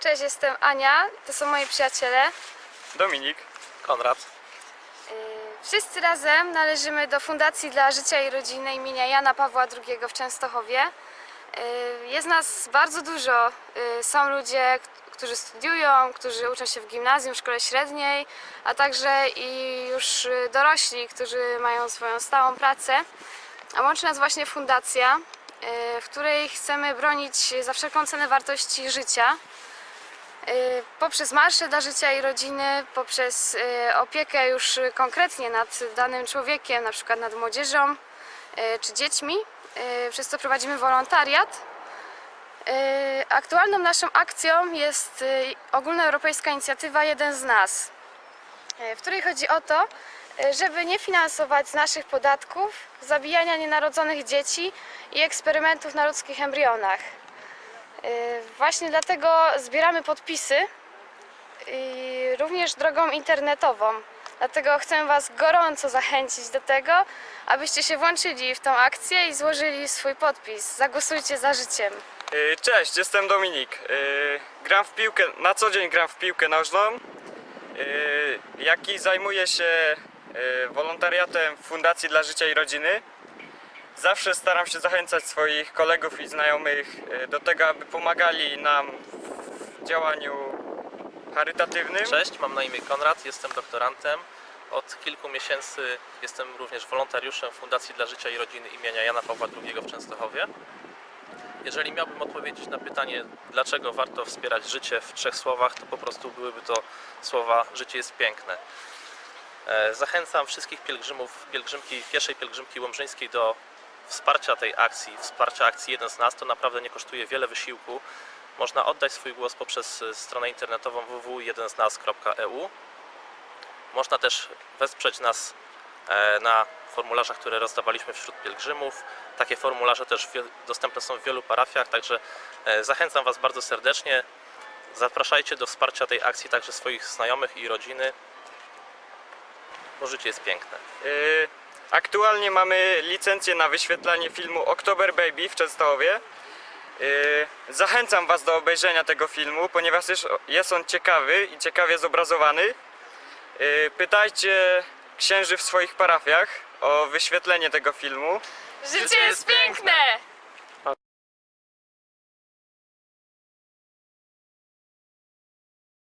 Cześć, jestem Ania, to są moi przyjaciele. Dominik. Konrad. Yy, Wszyscy razem należymy do Fundacji dla Życia i Rodziny imienia Jana Pawła II w Częstochowie. Yy, Jest nas bardzo dużo. Yy, Są ludzie, którzy studiują, którzy uczą się w gimnazjum, w szkole średniej, a także i już dorośli, którzy mają swoją stałą pracę. A łączy nas właśnie fundacja, w której chcemy bronić za wszelką cenę wartości życia. Y, poprzez marsze dla życia i rodziny, poprzez y, opiekę już konkretnie nad danym człowiekiem, na przykład nad młodzieżą y, czy dziećmi, przez co prowadzimy wolontariat. Aktualną naszą akcją jest ogólnoeuropejska inicjatywa Jeden z nas, w której chodzi o to, żeby nie finansować z naszych podatków zabijania nienarodzonych dzieci i eksperymentów na ludzkich embrionach. Y, Właśnie dlatego zbieramy podpisy i również drogą internetową. Dlatego chcę Was gorąco zachęcić do tego, abyście się włączyli w tą akcję i złożyli swój podpis. Zagłosujcie za życiem. Y, Cześć, jestem Dominik. Y, Gram w piłkę, na co dzień gram w piłkę nożną, jak i zajmuję się wolontariatem Fundacji dla Życia i Rodziny. Zawsze staram się zachęcać swoich kolegów i znajomych y, do tego, aby pomagali nam w działaniu charytatywnym. Cześć, mam na imię Konrad, jestem doktorantem. Od kilku miesięcy jestem również wolontariuszem Fundacji dla Życia i Rodziny imienia Jana Pawła II w Częstochowie. Jeżeli miałbym odpowiedzieć na pytanie, dlaczego warto wspierać życie w trzech słowach, to po prostu byłyby to słowa życie jest piękne. E, Zachęcam wszystkich pielgrzymów, pielgrzymki, pierwszej pielgrzymki łomżyńskiej do wsparcia tej akcji, wsparcia akcji Jeden z nas. To naprawdę nie kosztuje wiele wysiłku. Można oddać swój głos poprzez e, stronę internetową www.jedensnas.eu. Można też wesprzeć nas e, na formularzach, które rozdawaliśmy wśród pielgrzymów. Takie formularze też dostępne są w wielu parafiach, także e, zachęcam Was bardzo serdecznie. Zapraszajcie do wsparcia tej akcji także swoich znajomych i rodziny, bo życie jest piękne. Aktualnie mamy licencję na wyświetlanie filmu October Baby w Częstochowie. Y, Zachęcam Was do obejrzenia tego filmu, ponieważ jest- jest on ciekawy i ciekawie zobrazowany. Y, Pytajcie księży w swoich parafiach o wyświetlenie tego filmu. Życie jest piękne!